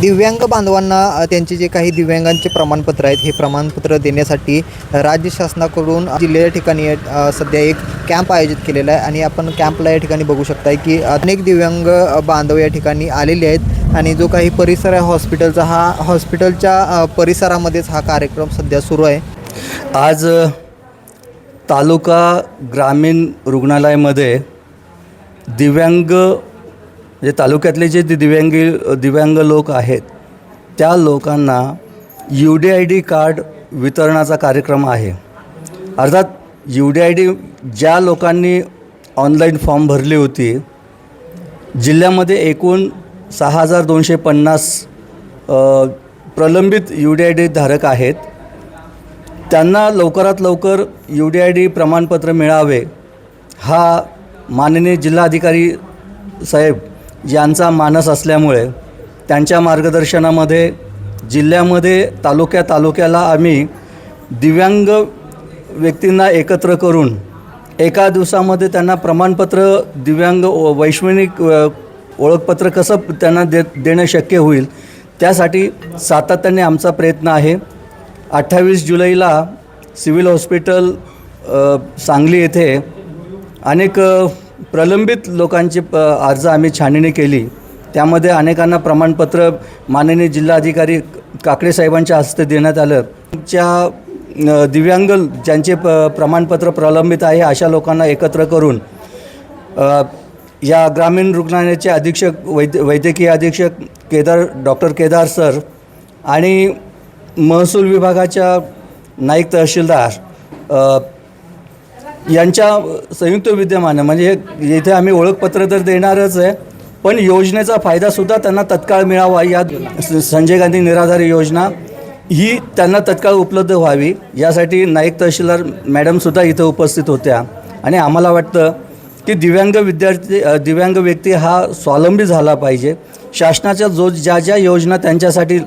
दिव्यांग बांधवांना त्यांचे जे काही दिव्यांगांचे प्रमाणपत्र आहेत हे प्रमाणपत्र देण्यासाठी राज्य शासनाकडून जिल्ह्याच्या ठिकाणी सध्या एक कॅम्प आयोजित केलेला आहे. आणि आपण कॅम्पला या ठिकाणी बघू शकताय की अनेक दिव्यांग बांधव या ठिकाणी आलेले आहेत. आणि जो काही परिसर आहे हॉस्पिटलचा हा हॉस्पिटलच्या परिसरामध्येच हा कार्यक्रम सध्या सुरू आहे. आज तालुका ग्रामीण रुग्णालयामध्ये दिव्यांग म्हणजे तालुक्यातले जे दिव्यांगी दिव्यांग लोक आहेत त्या लोकांना U D I D card वितरणाचा कार्यक्रम आहे. अर्थात यू डी आय डी ज्या लोकांनी ऑनलाईन फॉर्म भरली होती जिल्ह्यामध्ये एकूण सहा हजार दोनशे पन्नास प्रलंबित यू डी आय डी धारक आहेत. त्यांना लवकरात लवकर यू डी आय डी प्रमाणपत्र मिळावे हा माननीय जिल्हाधिकारी साहेब यांचा मानस असल्यामुळे त्यांच्या मार्गदर्शनामध्ये जिल्ह्यामध्ये तालुक्या तालुक्याला आम्ही दिव्यांग व्यक्तींना एकत्र करून एका दिवसामध्ये त्यांना प्रमाणपत्र दिव्यांग वैश्विक ओळखपत्र कसं त्यांना दे देणं शक्य होईल त्यासाठी सातत्याने आमचा प्रयत्न आहे. अठ्ठावीस जुलैला सिव्हिल हॉस्पिटल सांगली येथे अनेक प्रलंबित लोकांची प अर्ज आम्ही छाननी केली. त्यामध्ये अनेकांना प्रमाणपत्र माननीय जिल्हाधिकारी काकडे साहेबांच्या हस्ते देण्यात आलं. त्या दिव्यांग ज्यांचे प प्रमाणपत्र प्रलंबित आहे अशा लोकांना एकत्र करून या ग्रामीण रुग्णालयाचे अधीक्षक वैद्य वैद्यकीय अधीक्षक केदार डॉक्टर केदार सर आणि महसूल विभागाच्या नाईक तहसीलदार यांच्या संयुक्त विद्यमानं म्हणजे इथे आम्ही ओळखपत्र तर देणारच आहे पण योजनेचा फायदासुद्धा त्यांना तत्काळ मिळावा या स- संजय गांधी निराधार योजना ही त्यांना तत्काळ उपलब्ध व्हावी यासाठी नाईक तहसीलदार मॅडमसुद्धा इथं उपस्थित होत्या. आणि आम्हाला वाटतं की दिव्यांग विद्यार्थी दिव्यांग व्यक्ती हा स्वावलंबी झाला पाहिजे. शासनाच्या जो ज्या ज्या योजना त्यांच्यासाठी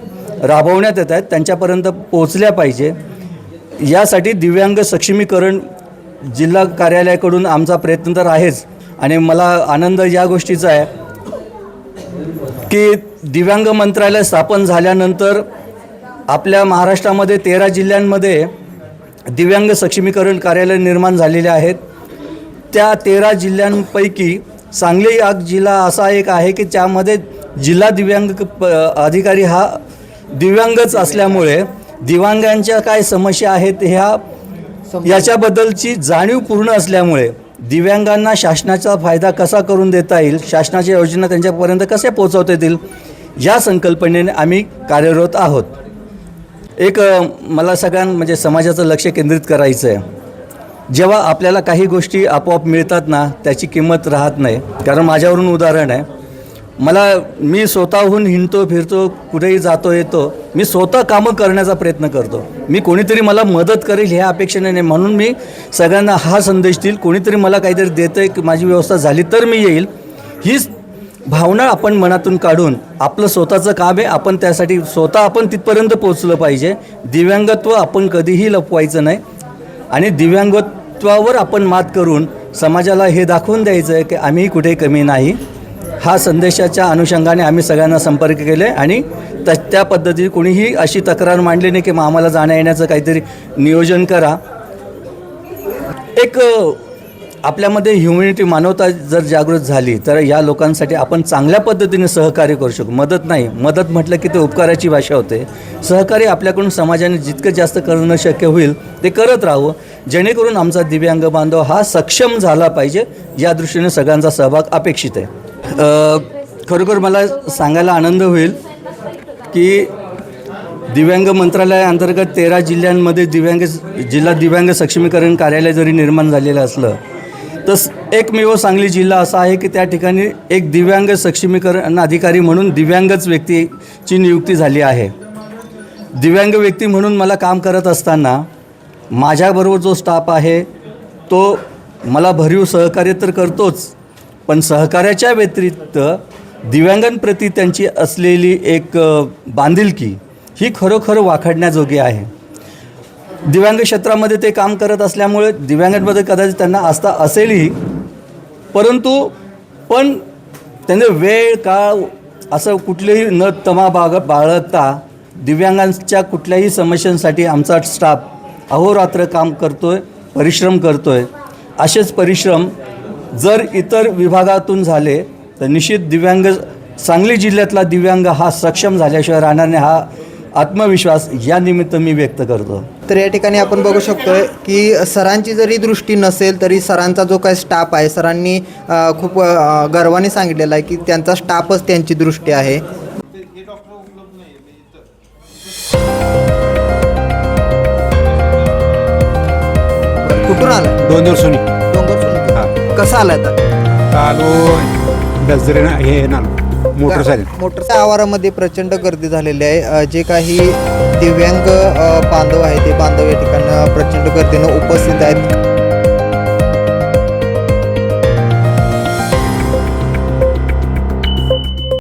राबवण्यात येत आहेत त्यांच्यापर्यंत पोचल्या पाहिजे. यासाठी दिव्यांग सक्षमीकरण जिल्हा कार्यालयाकडून आमचा प्रयत्न तर आहेच. आणि मला आनंद या गोष्टीचा आहे की दिव्यांग मंत्रालय स्थापन झाल्यानंतर आपल्या महाराष्ट्रामध्ये तेरा जिल्ह्यांमध्ये दिव्यांग सक्षमीकरण कार्यालय निर्माण झालेले आहेत. त्या तेरा जिल्ह्यांपैकी सांगली हा जिल्हा असा एक आहे की त्यामध्ये जिल्हा दिव्यांग प अधिकारी हा दिव्यांगच असल्यामुळे दिव्यांगांच्या काय समस्या आहेत ह्या याच्याबद्दलची जाणीव पूर्ण असल्यामुळे दिव्यांगांना शासनाचा फायदा कसा करून देता येईल शासनाच्या योजना त्यांच्यापर्यंत कसे पोहोचवता येतील या संकल्पनेने आम्ही कार्यरत आहोत. एक मला सगळ्यां म्हणजे समाजाचं लक्ष केंद्रित करायचं आहे जेव्हा आपल्याला काही गोष्टी आपोआप मिळतात ना त्याची किंमत राहत नाही. कारण माझ्यावरून उदाहरण आहे मला मी स्वतःहून हिंडतो फिरतो कुठेही जातो येतो मी स्वतः कामं करण्याचा प्रयत्न करतो. मी कोणीतरी मला मदत करेल ह्या अपेक्षेने नाही. म्हणून मी सगळ्यांना हा संदेश देईल कोणीतरी मला काहीतरी देतं आहे की माझी व्यवस्था झाली तर मी येईल. हीच भावना आपण मनातून काढून आपलं स्वतःचं काम आहे आपण त्यासाठी स्वतः आपण तिथपर्यंत पोचलं पाहिजे. दिव्यांगत्व आपण कधीही लपवायचं नाही. आणि दिव्यांगत्वावर आपण मात करून समाजाला हे दाखवून द्यायचं आहे की आम्ही कुठे कमी नाही. हा संदेशाच्या अनुषंगाने आम्ही सगळ्यांना संपर्क केले आणि त त्या पद्धतीने कोणीही अशी तक्रार मांडली नाही की मग आम्हाला जाण्या येण्याचं काहीतरी नियोजन करा. एक आपल्यामध्ये ह्युमॅनिटी मानवता जर जागृत झाली तर या लोकांसाठी आपण चांगल्या पद्धतीने सहकार्य करू शकू. मदत नाही. मदत म्हटलं की ते उपकाराची भाषा होते. सहकार्य आपल्याकडून समाजाने जितकं जास्त करणं शक्य होईल ते करत राहावं. जेणेकरून आमचा दिव्यांग बांधव हा सक्षम झाला पाहिजे. या दृष्टीने सगळ्यांचा सहभाग अपेक्षित आहे. खरोखर मला सांगायला आनंद होईल की दिव्यांग मंत्रालयाअंतर्गत तेरा जिल्ह्यांमध्ये दिव्यांग जिल्हा दिव्यांग सक्षमीकरण कार्यालय जरी निर्माण झालेलं असलं तर एकमेव सांगली जिल्हा असा आहे की त्या ठिकाणी एक दिव्यांग सक्षमीकरण अधिकारी म्हणून दिव्यांगच व्यक्तीची नियुक्ती झाली आहे. दिव्यांग व्यक्ती म्हणून मला काम करत असताना माझ्याबरोबर जो स्टाफ आहे तो मला भरीव सहकार्य तर करतोच पण सहकार्याच्या व्यतिरिक्त दिव्यांगांप्रती त्यांची असलेली एक बांधिलकी ही खरोखर वाखाडण्याजोगी आहे. दिव्यांग क्षेत्रामध्ये ते काम करत असल्यामुळे दिव्यांगांमध्ये कदाचित त्यांना आस्था असेलही परंतु पण त्यांनी वेळ काळ असं कुठलेही न तमा बाग बाळगता दिव्यांगांच्या कुठल्याही समस्यांसाठी आमचा स्टाफ अहोरात्र काम करतो आहे परिश्रम करतो आहे असेच परिश्रम जर इतर विभागातून झाले तर निश्चित दिव्यांग सांगली जिल्ह्यातला दिव्यांग हा सक्षम झाल्याशिवाय राहणार नाही हा आत्मविश्वास या निमित्त मी व्यक्त करतो. तर या ठिकाणी आपण बघू शकतोय की सरांची जरी दृष्टी नसेल तरी सरांचा जो काही स्टाफ आहे सरांनी खूप गर्वाने सांगितलेलं आहे की त्यांचा स्टाफच त्यांची दृष्टी आहे. कुठून आलाय? दोन डोंगर सोनीत. कसा आलाय आता? आलो दसरे हे नालो मोटरसायकल. मोटर आवारामध्ये प्रचंड गर्दी झालेली आहे. अ, जे काही दिव्यांग अ, बांधव आहे ते बांधव या ठिकाणी प्रचंड गर्दीनं उपस्थित आहेत.